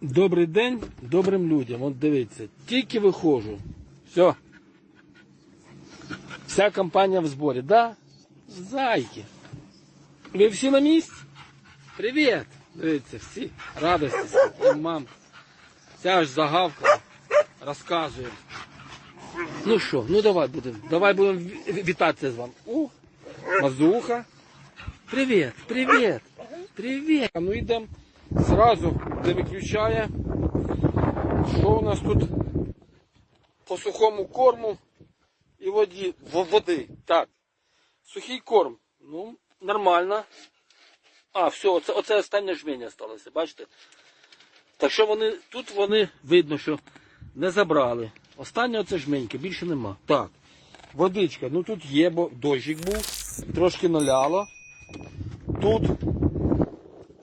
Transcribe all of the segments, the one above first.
Добрий день добрим людям. От дивіться, тільки виходжу. Все. Вся компанія в зборі. Да? Зайки. Ви всі на місці? Привіт! Дивіться, всі радості. Мам. Ця аж загавкала. Розказує. Ну що, ну давай будемо. Давай будемо вітатися з вами. О, Мазуха. Привіт, привіт, привіт. Ну йдемо зразу, де виключає. Що у нас тут по сухому корму і воді, води. Так. Сухий корм. Ну, нормально. А, все, оце, оце останнє жмення сталося, бачите? Так що вони, тут вони видно, що не забрали. Останнє оце жменьки, більше нема. Так. Водичка, ну тут є, бо дощик був, трошки наляло. Тут.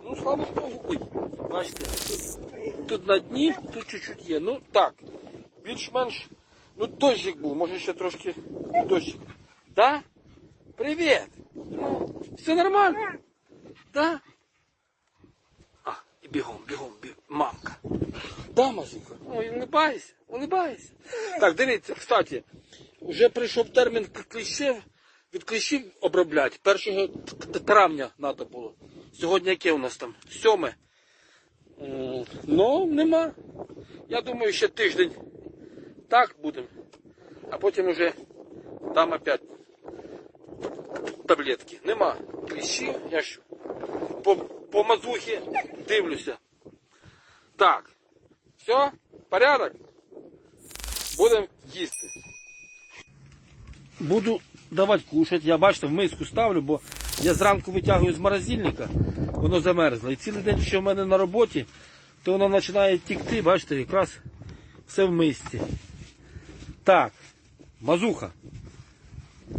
Ну, слава Богу, бачите, тут на дні, тут чуть-чуть є. Ну так, більш-менш. Ну, дощик був, може ще трошки дощик. Да? Привіт! Ну, все нормально? Да? А, і бігом, бігом, бігом. Мамка. Да, Мазука? Ой, улибайся, улибайся. Так, дивіться, кстати, вже прийшов термін кліщів, від кліщів обробляти. 1 травня треба було. Сьогодні яке у нас там? Сьоме. Ну, нема. Я думаю, ще тиждень так будемо. А потім уже там опять таблетки. Нема кліщів, я ж по, по мазухі дивлюся. Так. Все, порядок. Будемо їсти. Буду давати кушати. Я бачите, в миску ставлю, бо я зранку витягую з морозильника, воно замерзло. І цілий день, що в мене на роботі, то воно починає тікти, бачите, якраз все в мисці. Так, мазуха.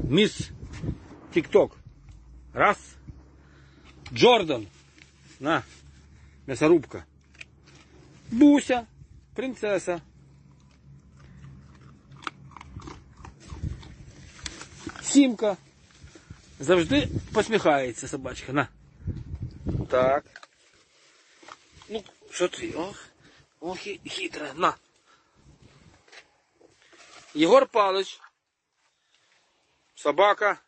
Міс Тік-ток. Раз. Джордан. На. М'ясорубка. Буся. Принцеса. Сімка. Завжди посміхається собачка. На. Так. Ну, що ти? Ох. Ох і хитра. На. Єгор Палич. Собака.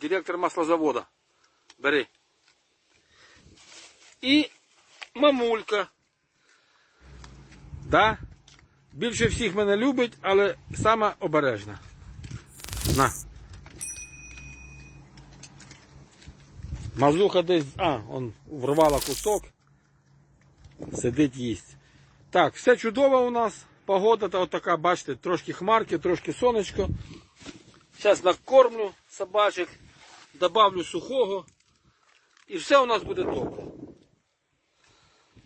Директор маслозавода. Бери. І мамулька. Да? Більше всіх мене любить, але сама обережна. На. Мазуха десь, а, он врвала кусок. Сидить їсть. Так, все чудово у нас. Погода та отака, бачите, трошки хмарки, трошки сонечко. Зараз накормлю собачок, добавлю сухого. І все у нас буде добре.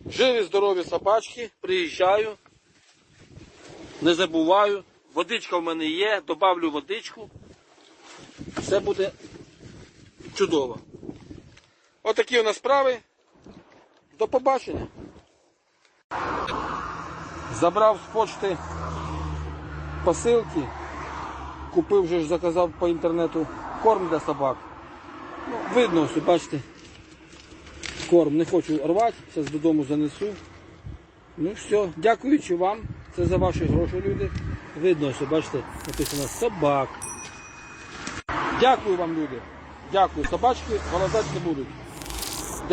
Живі, здорові собачки, приїжджаю. Не забуваю. Водичка в мене є, добавлю водичку. Все буде чудово. Отакі у нас справи. До побачення. Забрав з почти посилки. Купив вже ж заказав по інтернету корм для собак. Ну, видно, ось, бачите. Корм не хочу рвати, зараз додому занесу. Ну все, дякуючи вам. Це за ваші гроші, люди. Видно, ось, бачите, написано собак. Дякую вам, люди. Дякую. Собачки голодати не будуть.